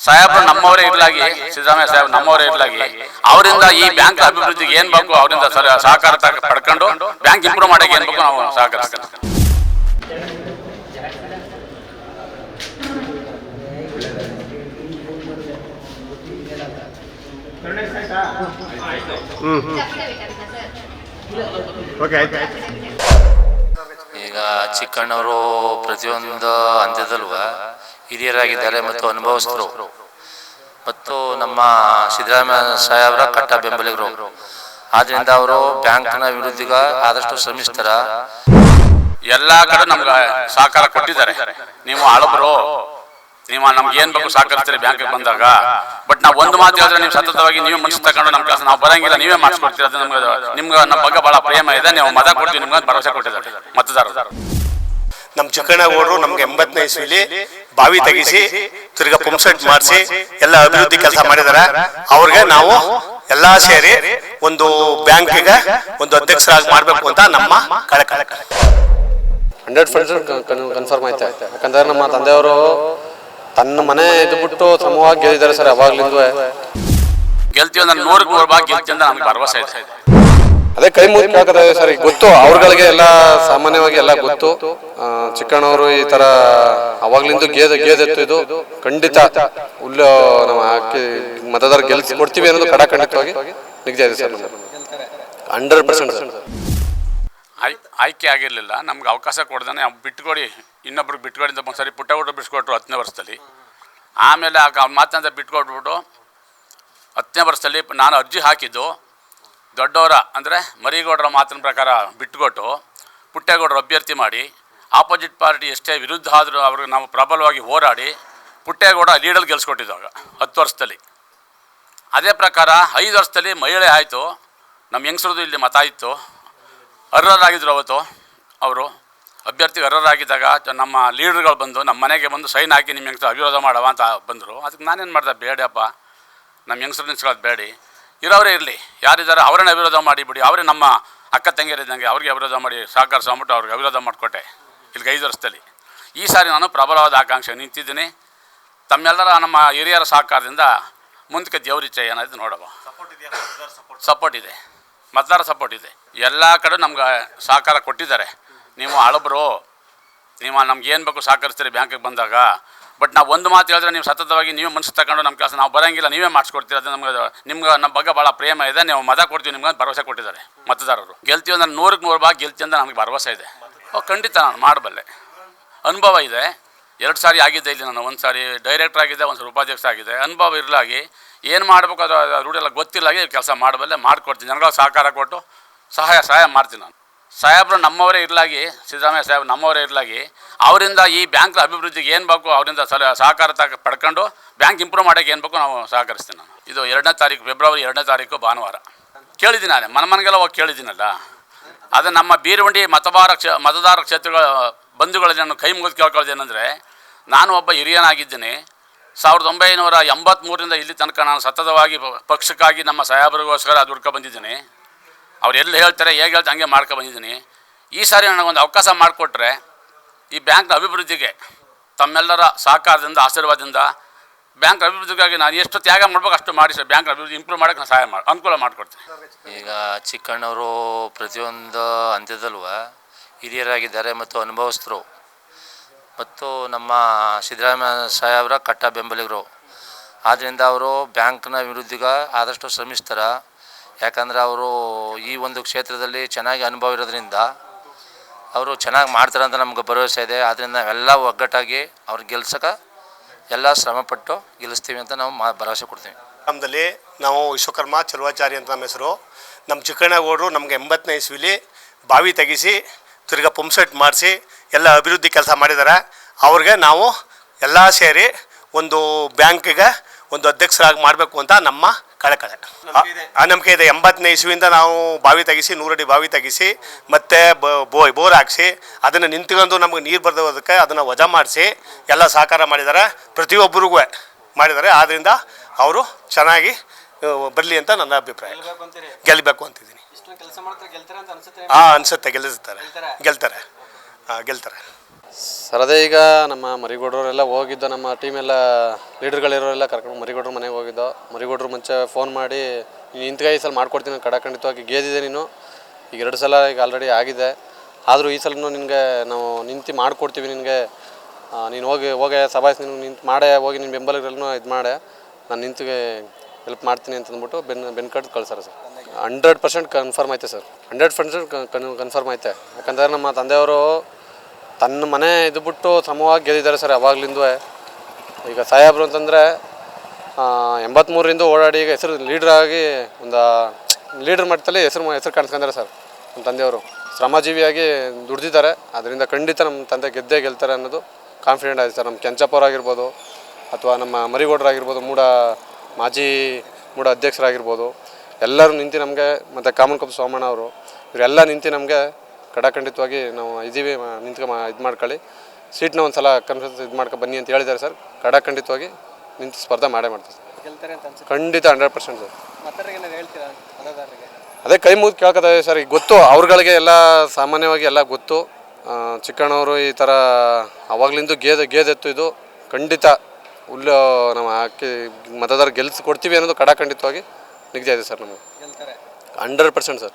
ಸಾಹೇಬ್ರು ನಮ್ಮವರೇ ಇರ್ಲಾಗಿ ಸಿದ್ದರಾಮಯ್ಯ ಸಾಹೇಬ್ ನಮ್ಮವರೇ ಇರ್ಲಾಗಿ ಅವರಿಂದ ಈ ಬ್ಯಾಂಕ್ ಅಭಿವೃದ್ಧಿಗೆ ಏನ್ ಬೇಕು ಅವರಿಂದ ಸಹಕಾರ ಪಡ್ಕೊಂಡು ಬ್ಯಾಂಕ್ ಇಂಪ್ರೂವ್ ಮಾಡಕ್ಕೆ ಏನ್ ಬೇಕು ನಾವು ಸಹಕರಿಸ್ತೇವೆ ಓಕೆ ಈಗ ಚಿಕ್ಕಣ್ಣವರು ಪ್ರತಿಯೊಂದು ಹಂತದಲ್ಲೂ ಹಿರಿಯರಾಗಿದ್ದಾರೆ ಮತ್ತು ಅನುಭವಸ್ಥರು. ಮತ್ತು ನಮ್ಮ ಸಿದ್ದರಾಮಯ್ಯ ಸಾಹೇಬರ ಕಟ್ಟ ಬೆಂಬಲಿಗರು. ಆದ್ರಿಂದ ಅವರು ಬ್ಯಾಂಕ್ನ ವಿರುದ್ಧ ಆದಷ್ಟು ಶ್ರಮಿಸ್ತಾರ ಎಲ್ಲಾ ಕಡೆ ನಮ್ಗೆ ಸಹಕಾರ ಕೊಟ್ಟಿದ್ದಾರೆ. ನೀವು ಆಳಬ್ರು ನೀವು ನಮ್ಗೆ ಏನ್ ಬೇಕು ಸಹಕರಿಸ್ತೀರಿ ಬ್ಯಾಂಕ್ ಬಂದಾಗ. ಬಟ್ ನಾವು ಒಂದು ಮಾತು ಹೇಳಿದ್ರೆ ನೀವು ಸತತವಾಗಿ ನೀವೇ ಮನಸ್ಸು ತಗೊಂಡು ನಮ್ಗೆ ನಾವು ಬರಂಗಿಲ್ಲ, ನೀವೇ ಮಾಡಿಸ್ಕೊಡ್ತೀರ. ಅದು ನಮ್ಗೆ, ನಿಮ್ಗೆ ನಮ್ಮ ಬಗ್ಗೆ ಬಹಳ ಪ್ರೇಮ ಇದೆ, ನೀವು ಮತ ಕೊಡ್ತೀವಿ ನಿಮ್ಗೆ ಭರವಸೆ ಕೊಟ್ಟಿದ್ದಾರೆ ಮತದಾರರು. ನಮ್ಮ ಚಿಕ್ಕಣ್ಣಗೌಡರು ನಮ್ಗೆ ಎಂಬತ್ತನೇ ಇಸ್ವಿಲಿ ಬಾವಿ ತೆಗಿಸಿ ತಿರ್ಗಾ ಪಂಪ್ ಸೆಟ್ ಮಾಡಿಸಿ ಎಲ್ಲ ಅಭಿವೃದ್ಧಿ ಕೆಲಸ ಮಾಡಿದಾರೆ. ಅವ್ರಿಗೆ ನಾವು ಎಲ್ಲಾ ಸೇರಿ ಒಂದು ಬ್ಯಾಂಕಿಗೆ ಒಂದು ಅಧ್ಯಕ್ಷರಾಗಿ ಮಾಡಬೇಕು ಅಂತ ನಮ್ಮ ಕಳೆ ಹಂಡ್ರೆಡ್ ಪರ್ಸೆಂಟ್ ಕನ್ಫರ್ಮ್ ಆಯ್ತಾ. ಯಾಕಂದ್ರೆ ನಮ್ಮ ತಂದೆಯವರು ತನ್ನ ಮನೆ ಇದು ಬಿಟ್ಟು ಸಮವಾಗಿ ಗೆದ್ದಿದ್ದಾರೆ ಸರ್ ಯಾವಾಗ್ಲಿಂದ ಗೆಲ್ತೀವಿ ಅಂದ್ರೆ ನೂರಕ್ಕೆ ನೂರು ಭಾಗ ಗೆಲ್ತೀವಿ ಅಂತ ನಮ್ಗೆ ಭರವಸೆ ಇದೆ. ಅದೇ ಕೈ ಮುಗಿ ಹಾಕದ ಸರ್, ಗೊತ್ತು. ಅವ್ರಗಳಿಗೆ ಎಲ್ಲ ಸಾಮಾನ್ಯವಾಗಿ ಎಲ್ಲ ಗೊತ್ತು. ಚಿಕ್ಕಣ್ಣವರು ಈ ತರ ಅವಾಗ್ಲಿಂದ ಗೇದ ಇದು. ಖಂಡಿತ ಹುಲ್ಲು ನಾವು ಹಾಕಿ ಮತದಾರ ಕೊಡ್ತೀವಿ ಅನ್ನೋದು ಕಡ ಖಂಡಿತವಾಗಿ ನಿಜ ಇದೆ ಸರ್ ಹಂಡ್ರೆಡ್ ಪರ್ಸೆಂಟ್ ಆಯ್ಕೆ ಆಗಿರಲಿಲ್ಲ. ನಮ್ಗೆ ಅವಕಾಶ ಕೊಡ್ದಾನೆ. ಬಿಟ್ಕೊಡಿ. ಇನ್ನೊಬ್ರಿಗೆ ಬಿಟ್ಕೊಡಿ ಅಂತ ಪುಟ್ಟ ಊಟ ಬಿಡಿಸ್ಕೊಟ್ರು ಹತ್ತನೇ ವರ್ಷದಲ್ಲಿ. ಆಮೇಲೆ ಆ ಮಾತಂತ ಬಿಟ್ಕೊಟ್ಬಿಟ್ಟು ಹತ್ತನೇ ವರ್ಷದಲ್ಲಿ ನಾನು ಅರ್ಜಿ ಹಾಕಿದ್ದು. ದೊಡ್ಡವರ ಅಂದರೆ ಮರಿಗೌಡರ ಮಾತಿನ ಪ್ರಕಾರ ಬಿಟ್ಟುಕೊಟ್ಟು ಪುಟ್ಟೇಗೌಡರು ಅಭ್ಯರ್ಥಿ ಮಾಡಿ ಆಪೋಸಿಟ್ ಪಾರ್ಟಿ ಎಷ್ಟೇ ವಿರುದ್ಧ ಆದರೂ ಅವ್ರಿಗೆ ನಾವು ಪ್ರಬಲವಾಗಿ ಹೋರಾಡಿ ಪುಟ್ಟೇಗೌಡ ಲೀಡಲ್ಲಿ ಗೆಲ್ಸ್ಕೊಟ್ಟಿದ್ದಾಗ ಹತ್ತು ವರ್ಷದಲ್ಲಿ. ಅದೇ ಪ್ರಕಾರ ಐದು ವರ್ಷದಲ್ಲಿ ಮಹಿಳೆ ಆಯಿತು, ನಮ್ಮ ಹೆಂಗಸ್ರದ್ದು ಇಲ್ಲಿ ಮತ ಇತ್ತು ಅರ್ಹರಾಗಿದ್ದರು ಅವತ್ತು ಅವರು. ಅಭ್ಯರ್ಥಿ ಅರ್ಹರಾಗಿದ್ದಾಗ ನಮ್ಮ ಲೀಡರ್ಗಳು ಬಂದು ನಮ್ಮ ಮನೆಗೆ ಬಂದು ಸೈನ್ ಹಾಕಿ ನಿಮ್ಮ ಹೆಂಗಸ್ರು ಅವಿರೋಧ ಮಾಡವ ಅಂತ ಬಂದರು. ಅದಕ್ಕೆ ನಾನೇನು ಮಾಡಿದೆ, ಬೇಡಪ್ಪ, ನಮ್ಮ ಹೆಂಗಸ್ರು ನಿಲ್ಸ್ಕೊಳ್ಳೋದು ಬೇಡಿ. ಇರೋರೇ ಇರಲಿ. ಯಾರಿದ್ದಾರೆ ಅವರನ್ನ ಅವಿರೋಧ ಮಾಡಿಬಿಡಿ ಅವರೇ ನಮ್ಮ ಅಕ್ಕ ತಂಗಿಯರಿದ್ದಂಗೆ ಅವ್ರಿಗೆ ಅವಿರೋಧ ಮಾಡಿ ಸಹಕಾರ ಸಹಕರಿಸ್ಕೊಂಬಿಟ್ಟು ಅವ್ರಿಗೆ ಅವಿರೋಧ ಮಾಡಿಕೊಟ್ಟೆ. ಇಲ್ಲಿ ಐದು ವರ್ಷದಲ್ಲಿ. ಈ ಸಾರಿ ನಾನು ಪ್ರಬಲವಾದ ಆಕಾಂಕ್ಷೆ ನಿಂತಿದ್ದೀನಿ. ತಮ್ಮೆಲ್ಲರ ನಮ್ಮ ಹಿರಿಯರ ಸಹಕಾರದಿಂದ ಮುಂದಕ್ಕೆ ದೇವರಿಚ್ಛೆ ಏನಾಯ್ತು ನೋಡವ ಸಪೋರ್ಟ್ ಇದೆ. ಮತದಾರ ಸಪೋರ್ಟ್ ಇದೆ. ಎಲ್ಲ ಕಡೆ ನಮ್ಗೆ ಸಹಕಾರ ಕೊಟ್ಟಿದ್ದಾರೆ. ನೀವು ಅಳಬ್ರು ನೀವು ನಮ್ಗೆ ಏನು ಬೇಕು ಸಹಕರಿಸ್ತೀರಿ ಬ್ಯಾಂಕಿಗೆ ಬಂದಾಗ ಬಟ್ ನಾವು ಒಂದು ಮಾತು ಹೇಳಿದ್ರೆ ನೀವು ಸತತವಾಗಿ ನೀವೇ ಮನಸ್ಸು ತಗೊಂಡು ನಮ್ಮ ಕೆಲಸ ನಾವು ಬರೋಂಗಿಲ್ಲ, ನೀವೇ ಮಾಡಿಸ್ಕೊಡ್ತೀರ. ಅದು ನಮ್ಗೆ ನಿಮ್ಗೆ ನಮ್ಮ ಬಗ್ಗೆ ಭಾಳ ಪ್ರೇಮ ಇದೆ, ನೀವು ಮತ ಕೊಡ್ತೀವಿ ನಿಮ್ಗೆ ಭರವಸೆ ಕೊಟ್ಟಿದ್ದಾರೆ ಮತದಾರರು. ಗೆಲ್ತೀವಿ ಅಂದ್ರೆ ನೂರಕ್ಕೆ ನೂರು ಭಾಗ ಗೆಲ್ತೀವಿ ಅಂತ ನನಗೆ ಭರವಸೆ ಇದೆ. ಓ, ಖಂಡಿತ ನಾನು ಮಾಡಬಲ್ಲೆ. ಅನುಭವ ಇದೆ. ಎರಡು ಸಾರಿ ಆಗಿದ್ದೆ ಇಲ್ಲಿ ನಾನು, ಒಂದು ಸಾರಿ ಡೈರೆಕ್ಟರ್ ಆಗಿದೆ ಒಂದು ಸಾರಿ ಉಪಾಧ್ಯಕ್ಷ ಆಗಿದೆ ಅನುಭವ ಇರಲಾಗಿ ಏನು ಮಾಡಬೇಕು ಅದು ಅದು ರೂಢೆಲ್ಲ ಗೊತ್ತಿಲ್ಲಾಗಿ ಕೆಲಸ ಮಾಡಬಲ್ಲೆ, ಮಾಡಿಕೊಡ್ತೀನಿ. ಜನಗಳ ಸಹಕಾರ ಕೊಟ್ಟು ಸಹಾಯ ಸಹಾಯ ಮಾಡ್ತೀನಿ ನಾನು. ಸಾಹೇಬ್ರು ನಮ್ಮವರೇ ಇರಲಾಗಿ, ಸಿದ್ದರಾಮಯ್ಯ ಸಾಹೇಬ್ ನಮ್ಮವರೇ ಇರಲಾಗಿ, ಅವರಿಂದ ಈ ಬ್ಯಾಂಕ್ ಅಭಿವೃದ್ಧಿಗೆ ಏನು ಬೇಕು ಅವರಿಂದ ಸಲ, ಸಹಕಾರ ತಗ ಪಡ್ಕೊಂಡು ಬ್ಯಾಂಕ್ ಇಂಪ್ರೂವ್ ಮಾಡೋಕ್ಕೆ ಏನು ಬೇಕು ನಾವು ಸಹಕರಿಸ್ತೀನಿ ನಾನು. ಇದು ಎರಡನೇ ತಾರೀಕು, ಫೆಬ್ರವರಿ ಎರಡನೇ ತಾರೀಕು, ಭಾನುವಾರ. ಕೇಳಿದ್ದೀನಿ ನಾನು, ಮನ ಮನೆಗೆಲ್ಲ ಹೋಗಿ ಕೇಳಿದ್ದೀನಲ್ಲ? ಅದು ನಮ್ಮ ಬೀರವಂಡಿ ಮತದಾರ ಕ್ಷ, ಮತದಾರ ಕ್ಷೇತ್ರಗಳ ಬಂಧುಗಳ ನಾನು ಕೈ ಮುಗಿದು ಕೇಳ್ಕೊಳ್ಳೋದೇನೆಂದರೆ ನಾನು ಒಬ್ಬ ಹಿರಿಯನಾಗಿದ್ದೀನಿ. ಸಾವಿರದ ಒಂಬೈನೂರ ಎಂಬತ್ತ್ಮೂರಿಂದ ಇಲ್ಲಿ ತನಕ ನಾನು ಸತತವಾಗಿ ಪಕ್ಷಕ್ಕಾಗಿ ನಮ್ಮ ಸಾಹೇಬರಿಗೋಸ್ಕರ ದುಡ್ಕೊ ಬಂದಿದ್ದೀನಿ. ಅವ್ರು ಎಲ್ಲಿ ಹೇಳ್ತಾರೆ, ಹೇಗೆ ಹೇಳ್ತಾರೆ ಹಂಗೆ ಮಾಡ್ಕೊ ಬಂದಿದ್ದೀನಿ. ಈ ಸಾರಿ ನನಗೊಂದು ಅವಕಾಶ ಮಾಡಿಕೊಟ್ರೆ ಈ ಬ್ಯಾಂಕ್ನ ಅಭಿವೃದ್ಧಿಗೆ ತಮ್ಮೆಲ್ಲರ ಸಹಕಾರದಿಂದ, ಆಶೀರ್ವಾದದಿಂದ ಬ್ಯಾಂಕ್ ಅಭಿವೃದ್ಧಿಗಾಗಿ ನಾನು ಎಷ್ಟು ತ್ಯಾಗ ಮಾಡ್ಬೇಕು ಅಷ್ಟು ಮಾಡಿ ಸರ್. ಬ್ಯಾಂಕ್ ಅಭಿವೃದ್ಧಿ ಇಂಪ್ರೂವ್ ಮಾಡೋಕ್ಕೆ ನಾನು ಸಹಾಯ ಮಾಡಿ, ಅನುಕೂಲ ಮಾಡಿಕೊಡ್ತೀನಿ. ಈಗ ಚಿಕ್ಕಣ್ಣವರು ಪ್ರತಿಯೊಂದು ಅಂತ್ಯದಲ್ಲೂ ಹಿರಿಯರಾಗಿದ್ದಾರೆ ಮತ್ತು ಅನುಭವಸ್ಥರು. ಮತ್ತು ನಮ್ಮ ಸಿದ್ದರಾಮಯ್ಯ ಸಾಹೇಬರ ಕಟ್ಟ ಬೆಂಬಲಿಗರು. ಆದ್ದರಿಂದ ಅವರು ಬ್ಯಾಂಕ್ನ ಅಭಿವೃದ್ಧಿಗೆ ಆದಷ್ಟು ಶ್ರಮಿಸ್ತಾರೆ. ಯಾಕಂದರೆ ಅವರು ಈ ಒಂದು ಕ್ಷೇತ್ರದಲ್ಲಿ ಚೆನ್ನಾಗಿ ಅನುಭವ ಇರೋದ್ರಿಂದ ಅವರು ಚೆನ್ನಾಗಿ ಮಾಡ್ತಾರೆ ಅಂತ ನಮ್ಗೆ ಭರವಸೆ ಇದೆ. ಆದ್ದರಿಂದ ನಾವೆಲ್ಲ ಒಗ್ಗಟ್ಟಾಗಿ ಅವ್ರು ಗೆಲ್ಸಕ್ಕೆ ಎಲ್ಲ ಶ್ರಮಪಟ್ಟು ಗೆಲ್ಲಿಸ್ತೀವಿ ಅಂತ ನಾವು ಮಾ ಭರವಸೆ ಕೊಡ್ತೀವಿ. ಗ್ರಾಮದಲ್ಲಿ ನಾವು ವಿಶ್ವಕರ್ಮ ಚಲುವಾಚಾರಿ ಅಂತ ನಮ್ಮ ಹೆಸರು. ನಮ್ಮ ಚಿಕ್ಕಣ್ಣಗೌಡರು ನಮಗೆ ಎಂಬತ್ತನೇ ಇಸ್ವಿಲಿ ಬಾವಿ ತೆಗೆಸಿ, ತಿರ್ಗಾ ಪಂಪ್ ಸೆಟ್ ಮಾಡಿಸಿ, ಎಲ್ಲ ಅಭಿವೃದ್ಧಿ ಕೆಲಸ ಮಾಡಿದ್ದಾರೆ ಅವ್ರಿಗೆ ನಾವು ಎಲ್ಲ ಸೇರಿ ಒಂದು ಬ್ಯಾಂಕಿಗೆ ಒಂದು ಅಧ್ಯಕ್ಷರಾಗಿ ಮಾಡಬೇಕು ಅಂತ ನಮ್ಮ ಕಳಕಳೆ. ಆ- ಆ ನಂಬಿಕೆ ಇದೆ. ಎಂಬತ್ತನೇ ಇಸುವಿಂದ ನಾವು ಬಾವಿ ತೆಗಿಸಿ ನೂರಡಿ ಬಾವಿ ತೆಗಿಸಿ ಮತ್ತೆ ಬೋ ಬೋರ್ ಹಾಕ್ಸಿ ಅದನ್ನು ನಿಂತ್ಕೊಂಡು ನಮಗೆ ನೀರು ಬರ್ದೋದಕ್ಕೆ ಅದನ್ನು ವಜಾ ಮಾಡಿಸಿ ಎಲ್ಲ ಸಹಕಾರ ಮಾಡಿದ್ದಾರೆ ಪ್ರತಿಯೊಬ್ಬರಿಗೂ ಮಾಡಿದ್ದಾರೆ ಆದ್ದರಿಂದ ಅವರು ಚೆನ್ನಾಗಿ ಬರಲಿ ಅಂತ ನನ್ನ ಅಭಿಪ್ರಾಯ. ಗೆಲ್ಲಬೇಕು ಅಂತಿದ್ದೀನಿ. ಹಾಂ ಅನಿಸುತ್ತೆ ಗೆಲ್ಲಿಸ್ತಾರೆ ಗೆಲ್ತಾರೆ. ಹಾಂ ಗೆಲ್ತಾರೆ. ಸರ್ ಅದೇ ಈಗ ನಮ್ಮ ಮರಿಗೌಡರೆಲ್ಲ ಹೋಗಿದ್ದ, ನಮ್ಮ ಟೀಮೆಲ್ಲ ಲೀಡರ್ಗಳಿರೋರೆಲ್ಲ ಕರ್ಕೊಂಡು ಮರಿಗೌಡ್ರ ಮನೆಗೆ ಹೋಗಿದ್ದೋ. ಮರಿಗೌಡ್ರು ಮುಂಚೆ ಫೋನ್ ಮಾಡಿ, ನೀನು ಈ ಸಲ ಮಾಡ್ಕೊಡ್ತೀನಿ ಕಡ ಖಂಡಿತವಾಗಿ ಗೆದ್ದಿದೆ ನೀನು. ಈಗ ಎರಡು ಸಲ ಈಗ ಆಲ್ರೆಡಿ ಆಗಿದೆ. ಆದರೂ ಈ ಸಲನೂ ನಿನಗೆ ನಾವು ನಿಂತು ಮಾಡಿಕೊಡ್ತೀವಿ ನಿನಗೆ. ನೀನು ಹೋಗಿ ಹೋಗಿ ಸಭಾಯಿಸಿ, ನೀನು ನಿಂತು ಮಾಡೇ, ಹೋಗಿ ನಿನ್ನ ಬೆಂಬಲಿಗರಲ್ಲೂ ಇದು ಮಾಡೆ. ನಾನು ನಿಂತಿಗೆ ಹೆಲ್ಪ್ ಮಾಡ್ತೀನಿ ಅಂತ ಅಂದ್ಬಿಟ್ಟು ಬೆನ್ ಬೆನ್ ಕಟ್ ಕಳ್ಸಾರ ಸರ್. ಹಂಡ್ರೆಡ್ ಪರ್ಸೆಂಟ್ ಕನ್ಫರ್ಮ್ ಐತೆ ಸರ್. ಹಂಡ್ರೆಡ್ ಪರ್ಸೆಂಟ್ ಕನ್ಫರ್ಮ್ ಐತೆ ಯಾಕಂದರೆ ನಮ್ಮ ತಂದೆಯವರು ತನ್ನ ಮನೆ ಇದು ಬಿಟ್ಟು ಸಮವಾಗಿ ಗೆದ್ದಿದ್ದಾರೆ ಸರ್ ಅವಾಗ್ಲಿಂದೂ ಈಗ ಸಾಹೇಬ್ರು ಅಂತಂದರೆ ಎಂಬತ್ತ್ಮೂರರಿಂದ ಓಡಾಡಿ ಈಗ ಹೆಸರು ಆಗಿ ಒಂದು ಲೀಡ್ರ್ ಮಟ್ಟದಲ್ಲಿ ಹೆಸರು ಹೆಸರು ಕಾಣಿಸ್ಕೊಂಡಾರೆ ಸರ್ ನಮ್ಮ ತಂದೆಯವರು. ಶ್ರಮಜೀವಿಯಾಗಿ ದುಡ್ದಿದ್ದಾರೆ. ಅದರಿಂದ ಖಂಡಿತ ನಮ್ಮ ತಂದೆ ಗೆದ್ದೇ ಗೆಲ್ತಾರೆ ಅನ್ನೋದು ಕಾನ್ಫಿಡೆಂಟ್ ಆಗಿದೆ ಸರ್. ನಮ್ಮ ಕೆಂಚಪ್ಪವ್ರು ಆಗಿರ್ಬೋದು ಅಥವಾ ನಮ್ಮ ಮರಿಗೌಡರಾಗಿರ್ಬೋದು ಮೂಡ ಮಾಜಿ ಮೂಡ ಅಧ್ಯಕ್ಷರಾಗಿರ್ಬೋದು. ಎಲ್ಲರೂ ನಿಂತು ನಮಗೆ ಮತ್ತು ಕಪ್ ಸೋಮಣ್ಣ ಅವರು, ಇವರೆಲ್ಲ ನಿಂತು ನಮಗೆ ಕಡಖಂಡಿತವಾಗಿ ನಾವು ಇದ್ದೀವಿ ನಿಂತ್ಕೊ ಇದು ಮಾಡ್ಕೊಳ್ಳಿ. ಸೀಟ್ನ ಒಂದು ಸಲ ಕನ್ಫ್ಯೂಸ್ ಇದು ಮಾಡ್ಕೊ ಬನ್ನಿ ಅಂತ ಹೇಳಿದ್ದಾರೆ ಸರ್. ಕಡಾಖಂಡಿತವಾಗಿ ನಿಂತು ಸ್ಪರ್ಧೆ ಮಾಡೇ ಮಾಡ್ತೀವಿ ಸರ್. ಗೆಲ್ತಾರೆ ಅಂತ ಅನ್ಸುತ್ತೆ. ಖಂಡಿತ ಹಂಡ್ರೆಡ್ ಪರ್ಸೆಂಟ್ ಸರ್. ಹೇಳ್ತೀರಾ? ಮತದಾರರಿಗೆ? ಅದೇ ಕೈ ಮುಗಿದು ಕೇಳ್ಕೊತಾ ಸರ್. ಈಗ ಗೊತ್ತು ಅವ್ರುಗಳಿಗೆ ಎಲ್ಲ ಸಾಮಾನ್ಯವಾಗಿ ಎಲ್ಲ ಗೊತ್ತು. ಆ, ಚಿಕ್ಕಣ್ಣವರು ಈ ಥರ ಅವಾಗ್ಲಿಂದ ಗೇದ ಗೇದೆತ್ತು ಇದು. ಖಂಡಿತ ಹುಲ್ಲು ನಾವು ಹಾಕಿ ಮತದಾರ ಗೆಲ್ಸಿ ಕೊಡ್ತೀವಿ ಅನ್ನೋದು ಕಡಾಖಂಡಿತವಾಗಿ ನಿಗದಿ ಇದೆ ಸರ್ ನಮಗೆ. ಗೆಲ್ತಾರೆ. Hundred percent sir.